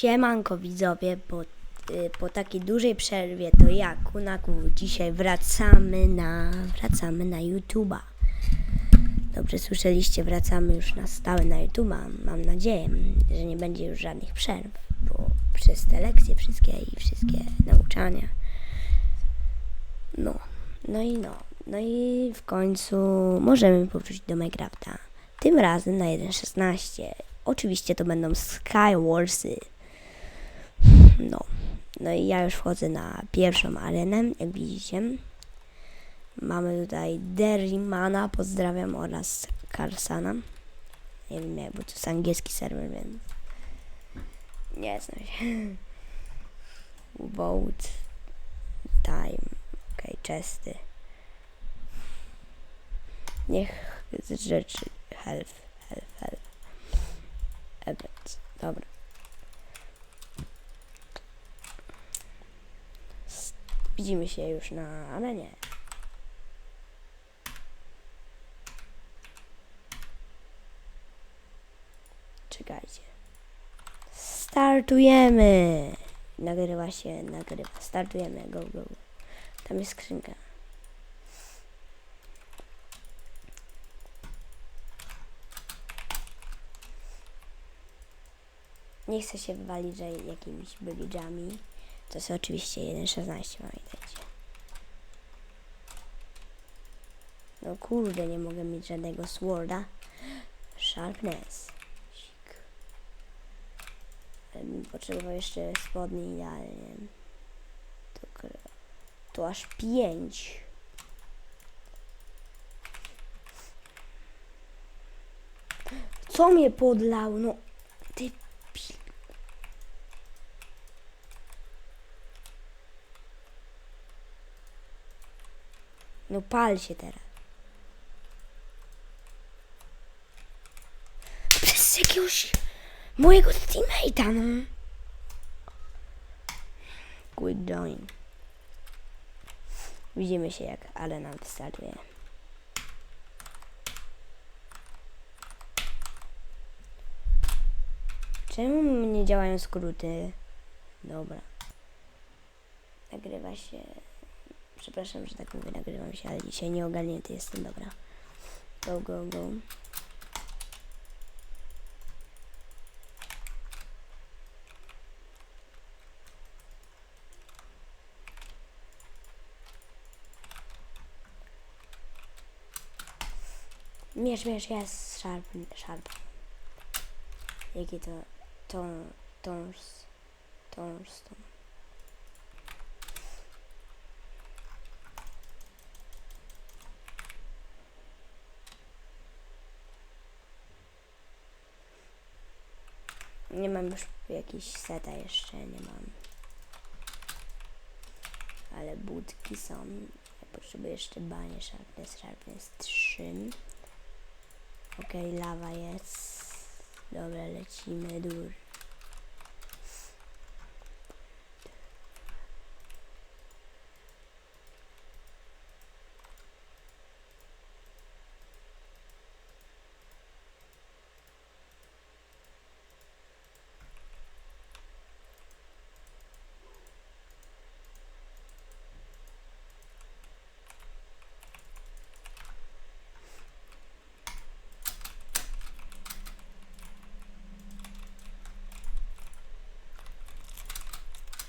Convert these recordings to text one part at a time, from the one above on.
Siemanko widzowie, po, y, po takiej dużej przerwie to ja, Kunaku, dzisiaj wracamy na, wracamy na YouTube'a. Dobrze słyszeliście, wracamy już na stałe na YouTube'a. Mam nadzieję, że nie będzie już żadnych przerw, bo przez te lekcje wszystkie i wszystkie nauczania. No, no i no, no i w końcu możemy powrócić do Minecrafta. Tym razem na 1.16. Oczywiście to będą Skywarsy. No. No i ja już wchodzę na pierwszą arenę, jak widzicie. Mamy tutaj Derrimana, pozdrawiam, oraz Karsana. Nie wiem jak, bo to jest angielski serwer, więc nie znam się. Vote time. Okej, chesty. Niech z rzeczy health, health, health. Event. Dobra. Widzimy się już na arenie. Czekajcie. Startujemy! Nagrywa się, nagrywa. Startujemy. Go, go, go. Tam jest skrzynka. Nie chcę się wywalić, jakimiś bylidżami. To jest oczywiście 1.16, pamiętajcie. No kurde, nie mogę mieć żadnego sworda. Sharpness. Bym potrzebował jeszcze spodni idealnie. Kr- tu aż pięć. Co mnie podlał? No, No pal się teraz. Przez jakiegoś mojego teammate'a, no. Quit join. Widzimy się jak ale nam wystartuje. Czemu nie działają skróty? Dobra. Nagrywa się. Przepraszam, że tak mówię, nagrywam się, ale dzisiaj nie ogarnięty jestem, dobra. Go, go, go. Miesz, miesz, jest sharp, sharp. Jakie to, to, tons, tons, tons. Nie mam już jakiś seta jeszcze, nie mam. Ale budki są. Ja potrzebuję jeszcze banie sharpness, sharpness 3. Okej, lawa jest. Dobra, lecimy dur.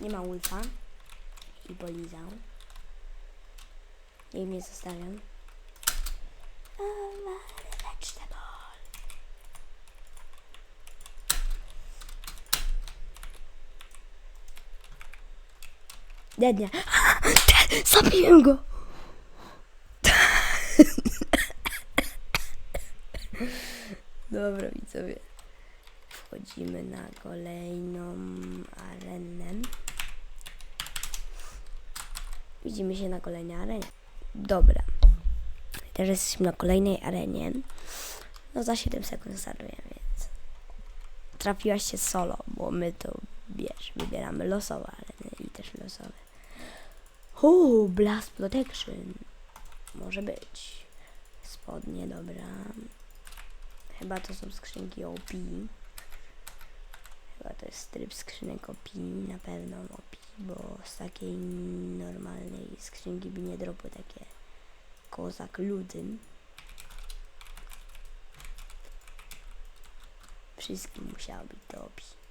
Nie ma ulfa. I polizał. I mnie zostawiam. Vegetable. Dednia. Zabiłem go! Dobra widzowie. Wchodzimy na kolejną arenę. Widzimy się na kolejnej arenie. Dobra. Teraz jesteśmy na kolejnej arenie. No za 7 sekund startujemy, więc trafiłaś się solo, bo my to wiesz, wybieramy losowe areny i też losowe. Uuu, Blast Protection. Może być. Spodnie, dobra. Chyba to są skrzynki OP. Chyba to jest tryb skrzynek opii, na pewno opii, bo z takiej normalnej skrzynki by nie dropły takie kozak ludym. Wszystkim musiało być opii.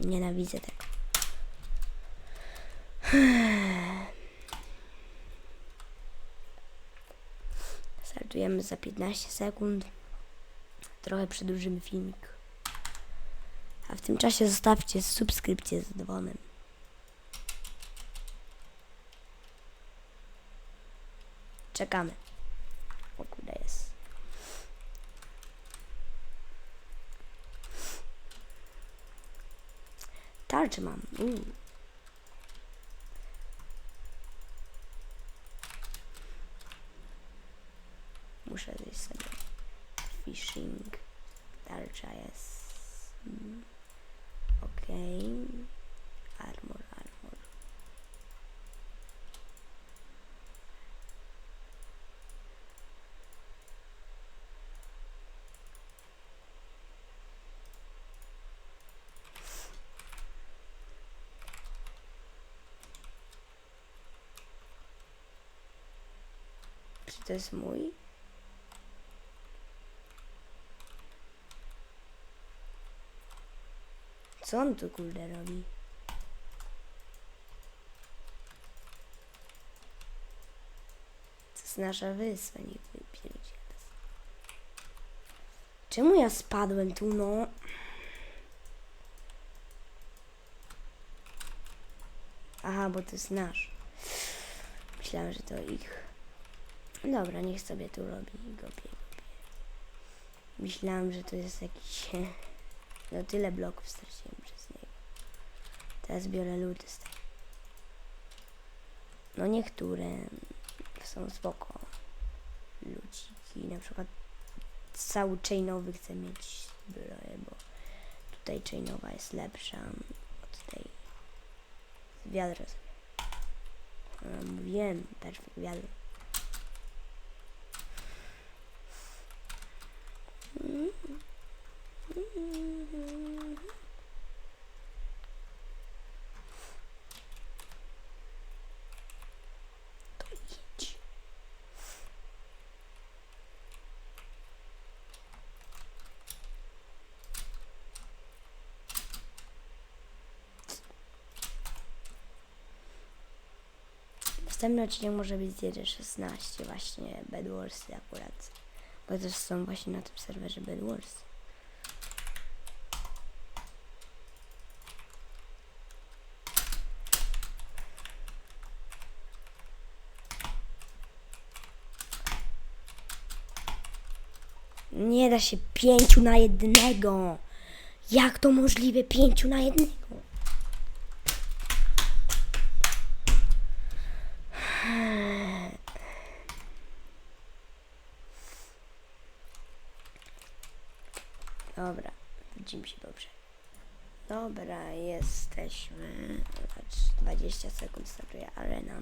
Nienawidzę tego. Startujemy za 15 sekund. Trochę przedłużymy filmik. A w tym czasie zostawcie subskrypcję z dzwonem. Czekamy. O kurde jest. Tarczy mam. Uuu. Muszę zjeść sobie fishing. Tarcza jest. Mm. Okej. Armor, armor. Czy to jest mój? Co on tu kurde robi? To jest nasza wyspa, nie wypierdzie. Czemu ja spadłem tu, no? Aha, bo to jest nasz. Myślałem, że to ich. Dobra, niech sobie tu robi gopie, gopie. Myślałem, że to jest jakiś... No tyle bloków straciłem przez niego. Teraz biorę luty z tego. No niektóre są spoko. Luciki, na przykład cały chainowy chcę mieć bo tutaj chainowa jest lepsza od tej z wiadra sobie. Mówiłem, perfekt wiadro. To idź. Następny odcinek może być z 1.16 właśnie Bedwarsy akurat. Bo też są właśnie na tym serwerze Bedwars. Nie da się pięciu na jednego. Jak to możliwe pięciu na jednego? Dobra, widzimy się dobrze. Dobra, jesteśmy. Zobacz, 20 sekund startuje arena.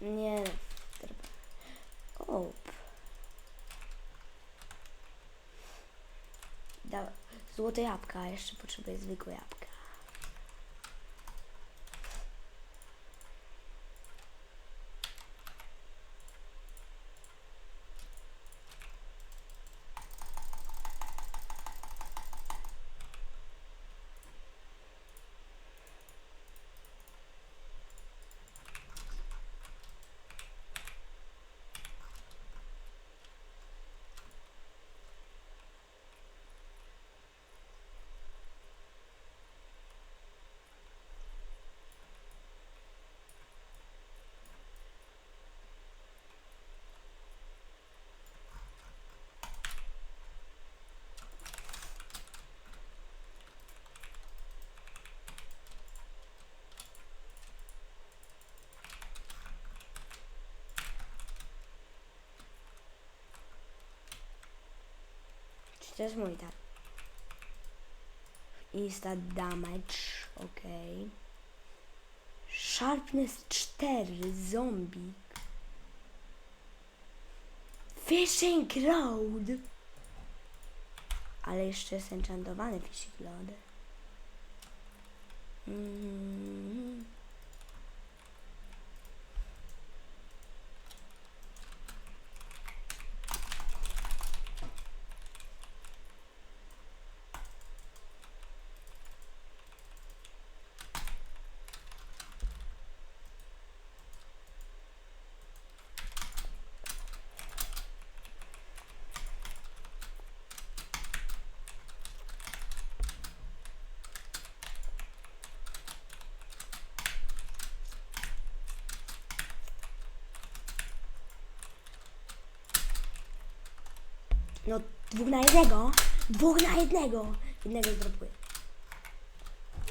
Nie. Treba. O. Da, złote jabłka, jeszcze potrzebuję zwykłe jabłka. To jest mój tak. Insta damage, okej. Sharpness 4, zombie. Fishing Road. Ale jeszcze jest enchantowany Fishing Road. Mm. No, dwóch na jednego. Dwóch na jednego. Jednego zdropuję.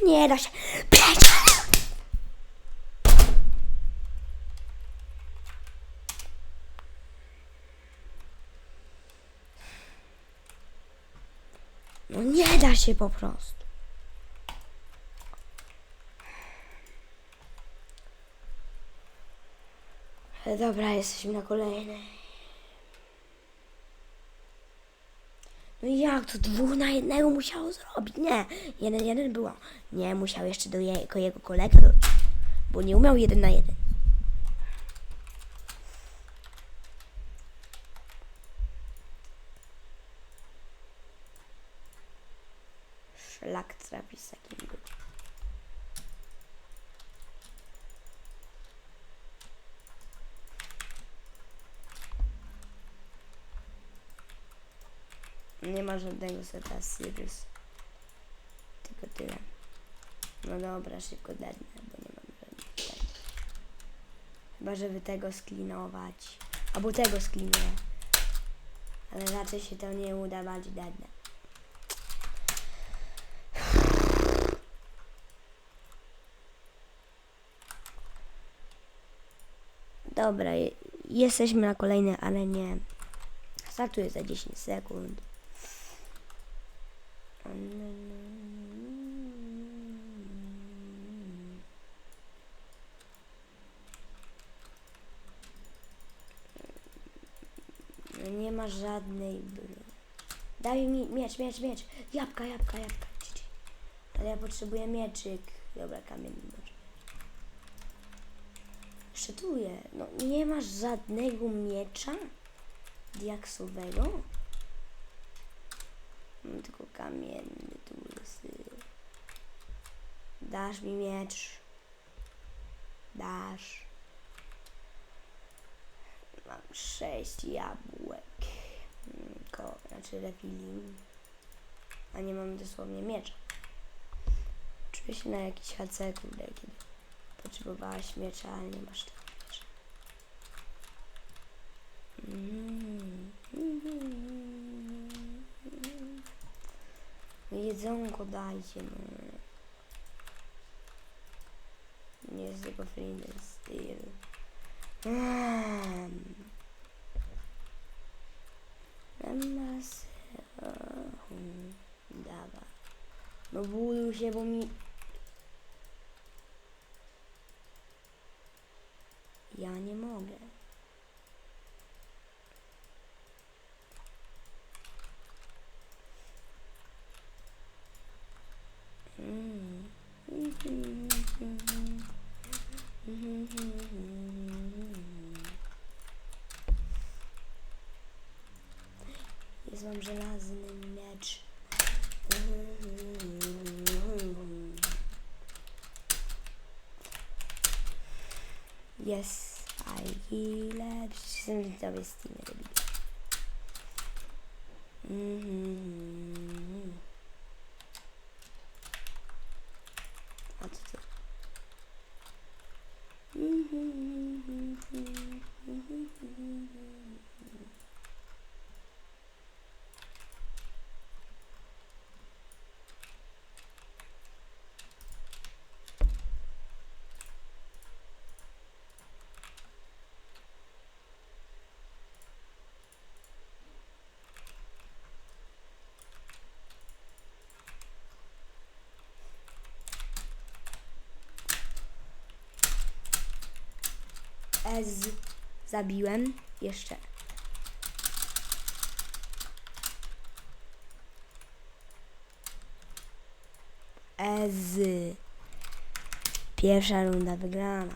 Nie da się. Pięć! No nie da się po prostu. Dobra, jesteśmy na kolejnej. No i jak to dwóch na jednego musiało zrobić? Nie, jeden jeden było. Nie, musiał jeszcze do jego, kolega dojść. Bo nie umiał jeden na jeden. Żadnego seta Sirius. Tylko tyle. No dobra, szybko dednę, bo nie mam żadnych. Chyba, żeby tego sklinować. Albo tego sklinuję. Ale raczej się to nie uda, bardziej dednę. Dobra, je- jesteśmy na kolejnej arenie. Startuję za 10 sekund. No Nie ma żadnej broni. Daj mi miecz, miecz, miecz. Jabłka, jabłka, jabłka. Ale ja potrzebuję mieczyk. Dobra, kamienny może. Szytuję. No nie masz żadnego miecza? Diaksowego? Mam tylko kamienny tulsy. Dasz mi miecz. Dasz. Mam sześć jabłek. Ko, znaczy refili. A nie mam dosłownie miecza. Czuję się na jakiś HC, kurde, kiedy potrzebowałaś miecza, ale nie masz tego miecza. No Jedzonko dajcie, no. Nie jest tylko Flint Steel. Mm. No się, bo mi... Ja nie mogę. Mm. Jest mam żelazny Yes, I heal. Przecież jestem widzowie Steam robili. Ez. Zabiłem. Jeszcze. Ez. Pierwsza runda wygrana.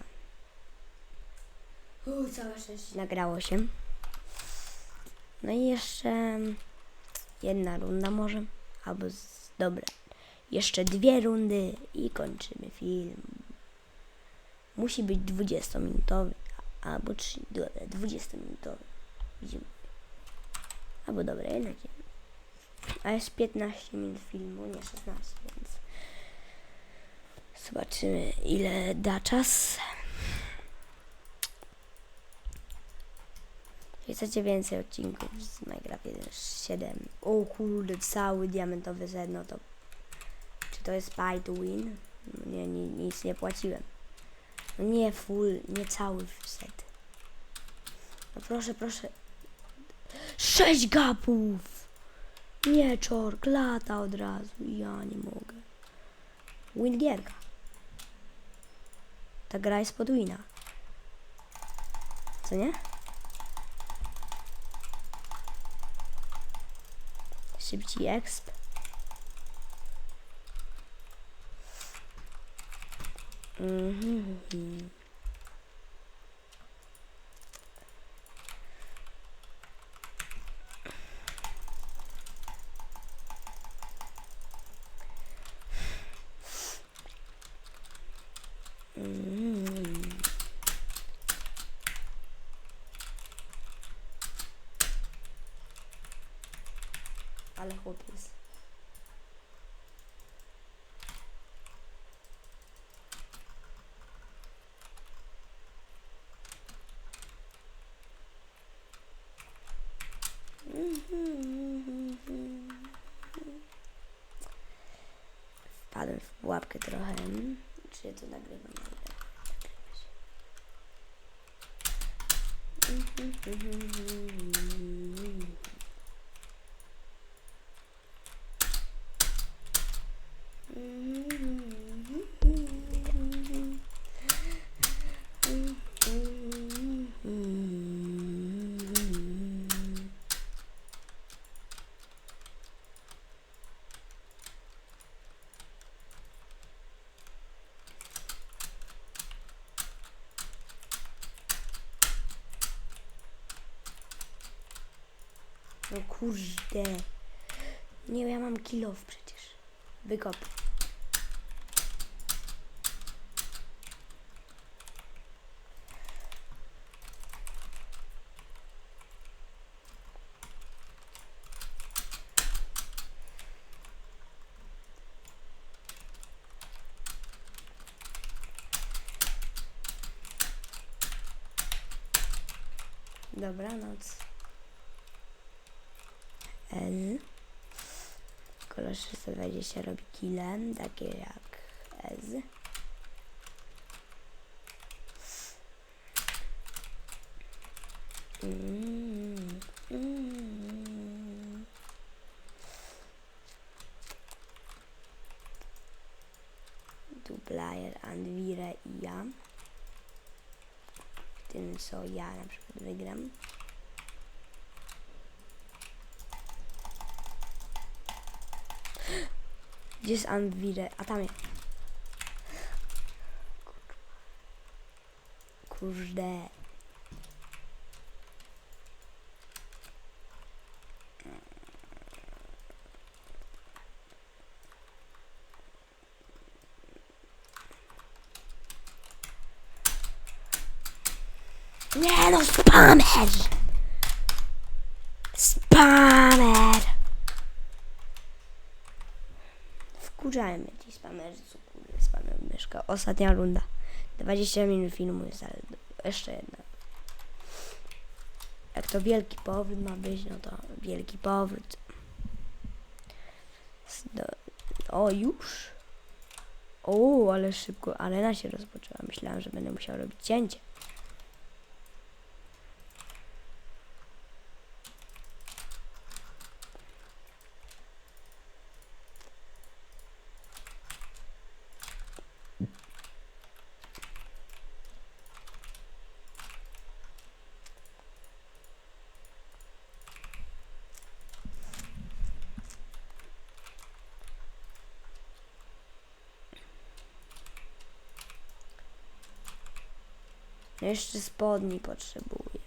Uuu, całe szczęście. Nagrało się. No i jeszcze jedna runda może. Albo z... dobra. Jeszcze dwie rundy i kończymy film. Musi być 20-minutowy. Albo 3, dobra, 20-minutowy. Widzimy. Albo dobra, jednak nie. A jest 15 minut filmu, nie 16, więc zobaczymy ile da czas. Jeśli chcecie więcej odcinków z Minecraft 1.7 O kurde, cały diamentowy set, no to Czy to jest pay to win? Nie, ni, nic nie płaciłem nie full, nie cały set No proszę, proszę Sześć gapów! Nie, czork, lata od razu Ja nie mogę Win gierka Ta gra jest pod wina Co nie? Szybciej exp. Mm-hmm. Wpadłem w pułapkę trochę. Czy ja to nagrywam? No kurde. Nie, ja mam kilow przecież. Wykop. 320 robi kile, takie jak S. Mm, mm. Duplajer, Anwire i ja. Tym co ja na przykład wygram. Gdzie jest Anwire? A tam jest. Kurde. Nie no, spamer! Spamer! Ci spamerzy, co kurde spamer myszka. Ostatnia runda. 20 minut filmu jest, ale jeszcze jedna. Jak to wielki powrót ma być, no to wielki powrót. O, już? O, ale szybko arena się rozpoczęła. Myślałam, że będę musiał robić cięcie. Jeszcze spodni potrzebuję.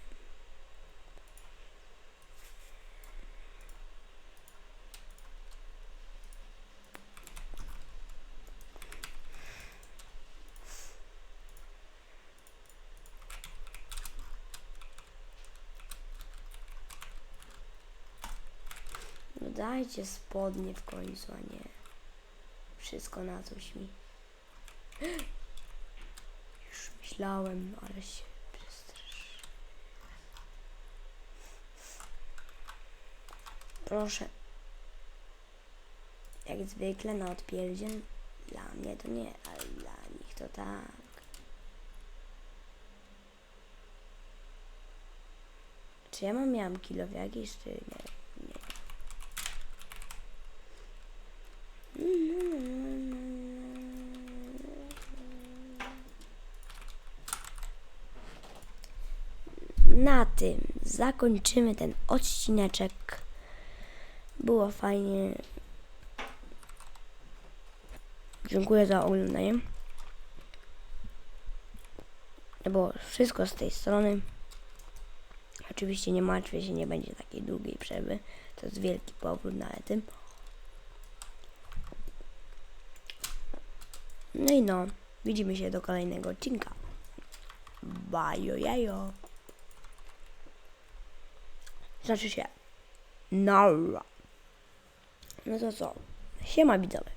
No dajcie spodnie w końcu, a nie wszystko na coś mi. Myślałem, ale się przestraszyłem. Proszę. Jak zwykle na odpierdziel. Dla mnie to nie, ale dla nich to tak. Czy ja mam miałam kilo w jakiś, czy? Nie. Na tym zakończymy ten odcineczek. Było fajnie. Dziękuję za oglądanie. To było wszystko z tej strony. Oczywiście nie martwię się, nie będzie takiej długiej przerwy. To jest wielki powrót na tym. No i no, widzimy się do kolejnego odcinka. Bajo jajo. Znaczy się. Nara. No to co? Siema widzowie.